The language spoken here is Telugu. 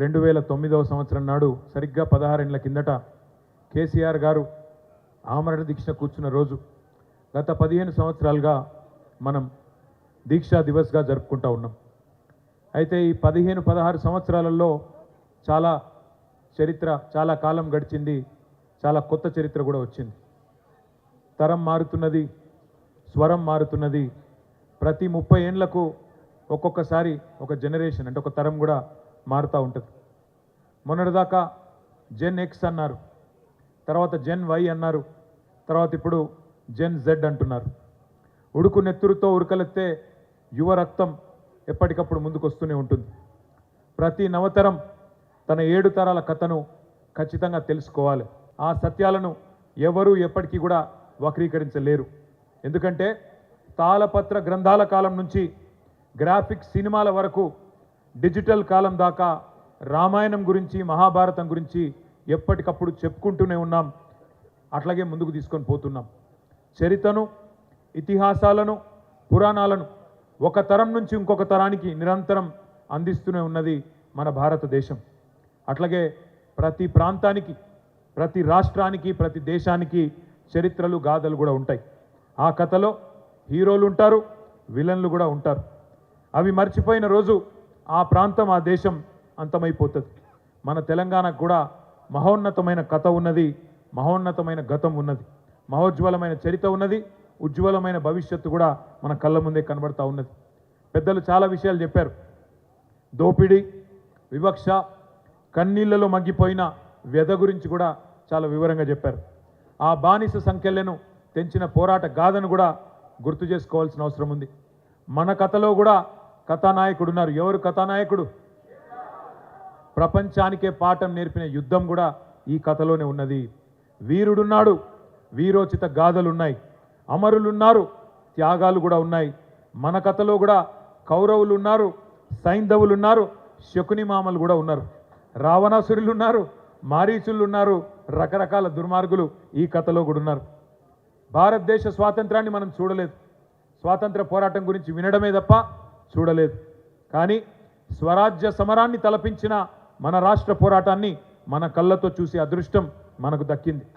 రెండు వేల తొమ్మిదవ సంవత్సరం నాడు సరిగ్గా పదహారేళ్ళ కిందట కేసీఆర్ గారు ఆమరణ దీక్ష కూర్చున్న రోజు. గత పదిహేను సంవత్సరాలుగా మనం దీక్షా దివస్గా జరుపుకుంటా ఉన్నాం. అయితే ఈ పదిహేను పదహారు సంవత్సరాలలో చాలా చరిత్ర చాలా కాలం గడిచింది చాలా కొత్త చరిత్ర కూడా వచ్చింది. తరం మారుతున్నది స్వరం మారుతున్నది. ప్రతి ముప్పై ఏండ్లకు ఒక్కొక్కసారి ఒక జనరేషన్ అంటే ఒక తరం కూడా మారుతూ ఉంటుంది. మొన్నటిదాకా జెన్ ఎక్స్ అన్నారు తర్వాత జెన్ వై అన్నారు తర్వాత ఇప్పుడు జెన్ జెడ్ అంటున్నారు. ఉడుకు నెత్తురుతో ఉరకలెత్తే యువ రక్తం ఎప్పటికప్పుడు ముందుకు వస్తూనే ఉంటుంది. ప్రతి నవతరం తన ఏడు తరాల కథను ఖచ్చితంగా తెలుసుకోవాలి. ఆ సత్యాలను ఎవరూ ఎప్పటికీ కూడా వక్రీకరించలేరు. ఎందుకంటే తాళపత్ర గ్రంథాల కాలం నుంచి గ్రాఫిక్ సినిమాల వరకు డిజిటల్ కాలం దాకా రామాయణం గురించి మహాభారతం గురించి ఎప్పటికప్పుడు చెప్పుకుంటూనే ఉన్నాం. అట్లాగే ముందుకు తీసుకొని పోతున్నాం. చరిత్రను ఇతిహాసాలను పురాణాలను ఒక తరం నుంచి ఇంకొక తరానికి నిరంతరం అందిస్తూనే ఉన్నది మన భారతదేశం. అట్లాగే ప్రతి ప్రాంతానికి ప్రతి రాష్ట్రానికి ప్రతి దేశానికి చరిత్రలు గాథలు కూడా ఉంటాయి. ఆ కథలో హీరోలు ఉంటారు విలన్లు కూడా ఉంటారు. అవి మర్చిపోయిన రోజు ఆ ప్రాంతం ఆ దేశం అంతమైపోతుంది. మన తెలంగాణకు కూడా మహోన్నతమైన కథ ఉన్నది మహోన్నతమైన గతం ఉన్నది మహోజ్వలమైన చరిత్ర ఉన్నది ఉజ్వలమైన భవిష్యత్తు కూడా మన కళ్ళ ముందే కనబడతా ఉన్నది. పెద్దలు చాలా విషయాలు చెప్పారు. దోపిడీ వివక్ష కన్నీళ్ళలో మగ్గిపోయిన వ్యధ గురించి కూడా చాలా వివరంగా చెప్పారు. ఆ బానిస సంఖ్యలను తెంచిన పోరాట గాథను కూడా గుర్తు చేసుకోవాల్సిన అవసరం ఉంది. మన కథలో కూడా కథానాయకుడు ఉన్నారు ఎవరు కథానాయకుడు? ప్రపంచానికే పాఠం నేర్పిన యుద్ధం కూడా ఈ కథలోనే ఉన్నది. వీరుడున్నాడు. వీరోచిత గాథలున్నాయి. అమరులున్నారు. త్యాగాలు కూడా ఉన్నాయి. మన కథలో కూడా కౌరవులు ఉన్నారు సైంధవులు ఉన్నారు శకుని మామలు కూడా ఉన్నారు. రావణాసురులు ఉన్నారు మారీచులు ఉన్నారు రకరకాల దుర్మార్గులు ఈ కథలో కూడా ఉన్నారు. భారతదేశ స్వాతంత్రాన్ని మనం చూడలేదు. స్వాతంత్ర పోరాటం గురించి వినడమే తప్ప చూడలేదు. కానీ స్వరాజ్య సమరాన్ని తలపించిన మన రాష్ట్ర పోరాటాన్ని మన కళ్ళతో చూసే అదృష్టం మనకు దక్కింది.